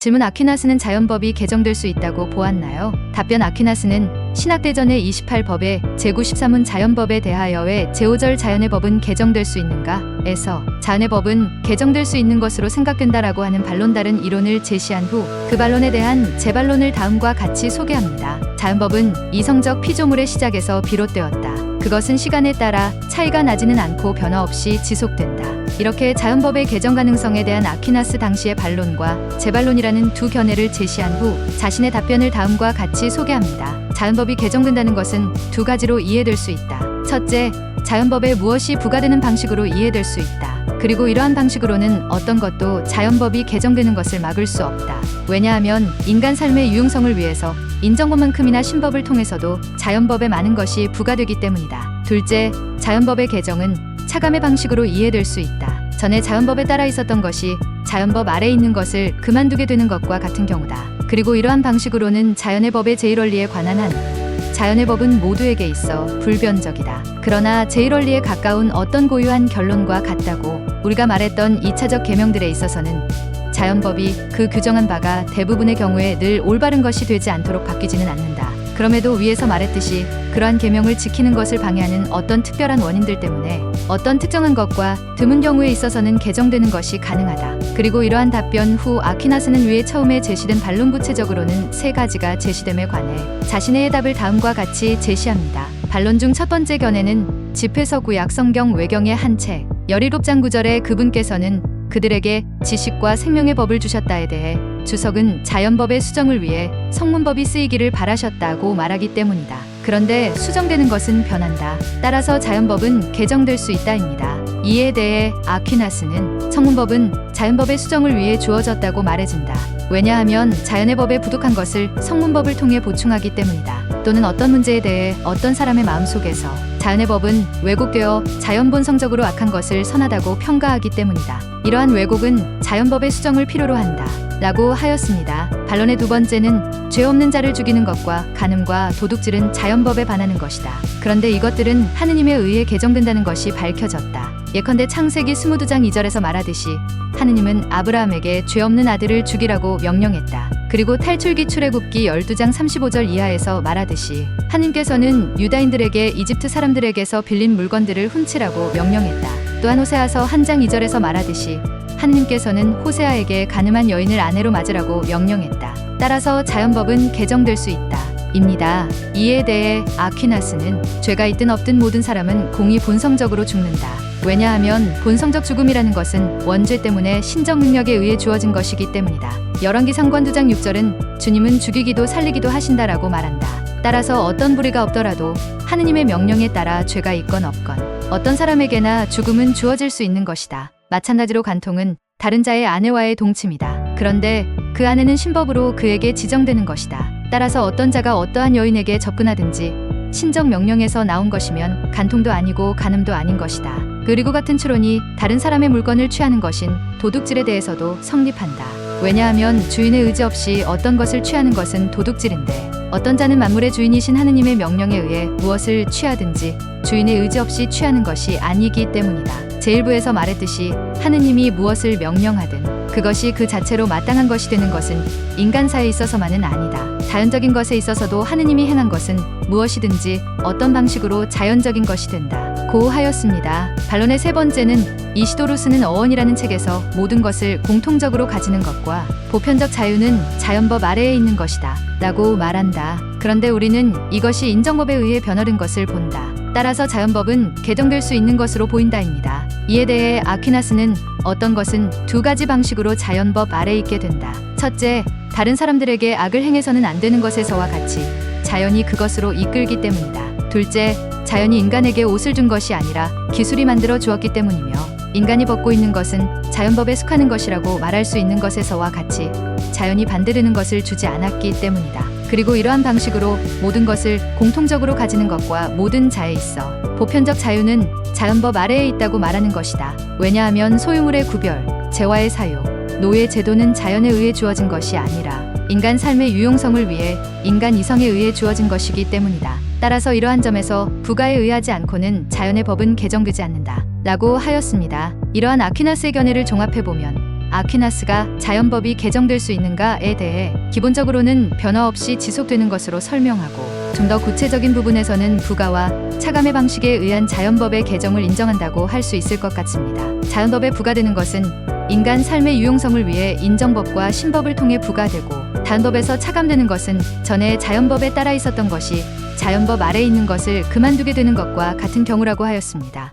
질문 아퀴나스는 자연법이 개정될 수 있다고 보았나요? 답변 아퀴나스는 신학대전의 28법에 제93은 자연법에 대하여 왜 제5절 자연의 법은 개정될 수 있는가? 에서 자연의 법은 개정될 수 있는 것으로 생각된다라고 하는 반론 다른 이론을 제시한 후 그 반론에 대한 재반론을 다음과 같이 소개합니다. 자연법은 이성적 피조물의 시작에서 비롯되었다. 그것은 시간에 따라 차이가 나지는 않고 변화 없이 지속된다. 이렇게 자연법의 개정 가능성에 대한 아퀴나스 당시의 반론과 재반론이라는 두 견해를 제시한 후 자신의 답변을 다음과 같이 소개합니다. 자연법이 개정된다는 것은 두 가지로 이해될 수 있다. 첫째, 자연법에 무엇이 부과되는 방식으로 이해될 수 있다. 그리고 이러한 방식으로는 어떤 것도 자연법이 개정되는 것을 막을 수 없다. 왜냐하면 인간 삶의 유용성을 위해서 인정법만큼이나 신법을 통해서도 자연법에 많은 것이 부과되기 때문이다. 둘째, 자연법의 개정은 차감의 방식으로 이해될 수 있다. 전에 자연법에 따라 있었던 것이 자연법 아래에 있는 것을 그만두게 되는 것과 같은 경우다. 그리고 이러한 방식으로는 자연의 법의 제1원리에 관한 한 자연의 법은 모두에게 있어 불변적이다. 그러나 제1원리에 가까운 어떤 고유한 결론과 같다고 우리가 말했던 2차적 계명들에 있어서는 자연법이 그 규정한 바가 대부분의 경우에 늘 올바른 것이 되지 않도록 바뀌지는 않는다. 그럼에도 위에서 말했듯이 그러한 계명을 지키는 것을 방해하는 어떤 특별한 원인들 때문에 어떤 특정한 것과 드문 경우에 있어서는 개정되는 것이 가능하다. 그리고 이러한 답변 후 아퀴나스는 위에 처음에 제시된 반론 구체적으로는 세 가지가 제시됨에 관해 자신의 해답을 다음과 같이 제시합니다. 반론 중 첫 번째 견해는 집회서 구 약 성경 외경의 한 책 17장 9절에 그분께서는 그들에게 지식과 생명의 법을 주셨다에 대해 주석은 자연법의 수정을 위해 성문법이 쓰이기를 바라셨다고 말하기 때문이다. 그런데 수정되는 것은 변한다. 따라서 자연법은 개정될 수 있다입니다. 이에 대해 아퀴나스는 성문법은 자연법의 수정을 위해 주어졌다고 말해준다. 왜냐하면 자연의 법에 부족한 것을 성문법을 통해 보충하기 때문이다. 또는 어떤 문제에 대해 어떤 사람의 마음속에서 자연의 법은 왜곡되어 자연 본성적으로 악한 것을 선하다고 평가하기 때문이다. 이러한 왜곡은 자연법의 수정을 필요로 한다. 라고 하였습니다. 반론의 두 번째는 죄 없는 자를 죽이는 것과 간음과 도둑질은 자연법에 반하는 것이다. 그런데 이것들은 하느님에 의해 개정된다는 것이 밝혀졌다. 예컨대 창세기 22장 2절에서 말하듯이 하느님은 아브라함에게 죄 없는 아들을 죽이라고 명령했다. 그리고 탈출기 출애굽기 12장 35절 이하에서 말하듯이 하느님께서는 유다인들에게 이집트 사람들에게서 빌린 물건들을 훔치라고 명령했다. 또한 호세아서 한장 2절에서 말하듯이 하느님께서는 호세아에게 가늠한 여인을 아내로 맞으라고 명령했다. 따라서 자연법은 개정될 수 있다. 입니다. 이에 대해 아퀴나스는 죄가 있든 없든 모든 사람은 공이 본성적으로 죽는다. 왜냐하면 본성적 죽음이라는 것은 원죄 때문에 신적 능력에 의해 주어진 것이기 때문이다. 열왕기 상권 2장 6절은 주님은 죽이기도 살리기도 하신다라고 말한다. 따라서 어떤 불의가 없더라도 하느님의 명령에 따라 죄가 있건 없건 어떤 사람에게나 죽음은 주어질 수 있는 것이다. 마찬가지로 간통은 다른 자의 아내와의 동침이다. 그런데 그 아내는 신법으로 그에게 지정되는 것이다. 따라서 어떤 자가 어떠한 여인에게 접근하든지 신적 명령에서 나온 것이면 간통도 아니고 간음도 아닌 것이다. 그리고 같은 추론이 다른 사람의 물건을 취하는 것인 도둑질에 대해서도 성립한다. 왜냐하면 주인의 의지 없이 어떤 것을 취하는 것은 도둑질인데 어떤 자는 만물의 주인이신 하느님의 명령에 의해 무엇을 취하든지 주인의 의지 없이 취하는 것이 아니기 때문이다. 제1부에서 말했듯이 하느님이 무엇을 명령하든 그것이 그 자체로 마땅한 것이 되는 것은 인간사에 있어서만은 아니다. 자연적인 것에 있어서도 하느님이 행한 것은 무엇이든지 어떤 방식으로 자연적인 것이 된다. 고 하였습니다. 반론의 세 번째는 이시도루스는 어원이라는 책에서 모든 것을 공통적으로 가지는 것과 보편적 자유는 자연법 아래에 있는 것이다. 라고 말한다. 그런데 우리는 이것이 인정법에 의해 변화된 것을 본다. 따라서 자연법은 개정될 수 있는 것으로 보인다입니다. 이에 대해 아퀴나스는 어떤 것은 두 가지 방식으로 자연법 아래 있게 된다. 첫째, 다른 사람들에게 악을 행해서는 안 되는 것에서와 같이 자연이 그것으로 이끌기 때문이다. 둘째, 자연이 인간에게 옷을 준 것이 아니라 기술이 만들어 주었기 때문이며 인간이 벗고 있는 것은 자연법에 속하는 것이라고 말할 수 있는 것에서와 같이 자연이 반대되는 것을 주지 않았기 때문이다. 그리고 이러한 방식으로 모든 것을 공통적으로 가지는 것과 모든 자에 있어 보편적 자유는 자연법 아래에 있다고 말하는 것이다. 왜냐하면 소유물의 구별, 재화의 사유, 노예 제도는 자연에 의해 주어진 것이 아니라 인간 삶의 유용성을 위해 인간 이성에 의해 주어진 것이기 때문이다. 따라서 이러한 점에서 부가에 의하지 않고는 자연의 법은 개정되지 않는다. 라고 하였습니다. 이러한 아퀴나스의 견해를 종합해보면 아퀴나스가 자연법이 개정될 수 있는가에 대해 기본적으로는 변화 없이 지속되는 것으로 설명하고 좀 더 구체적인 부분에서는 부가와 차감의 방식에 의한 자연법의 개정을 인정한다고 할 수 있을 것 같습니다. 자연법에 부과되는 것은 인간 삶의 유용성을 위해 인정법과 신법을 통해 부과되고 단법에서 차감되는 것은 전에 자연법에 따라 있었던 것이 자연법 아래 있는 것을 그만두게 되는 것과 같은 경우라고 하였습니다.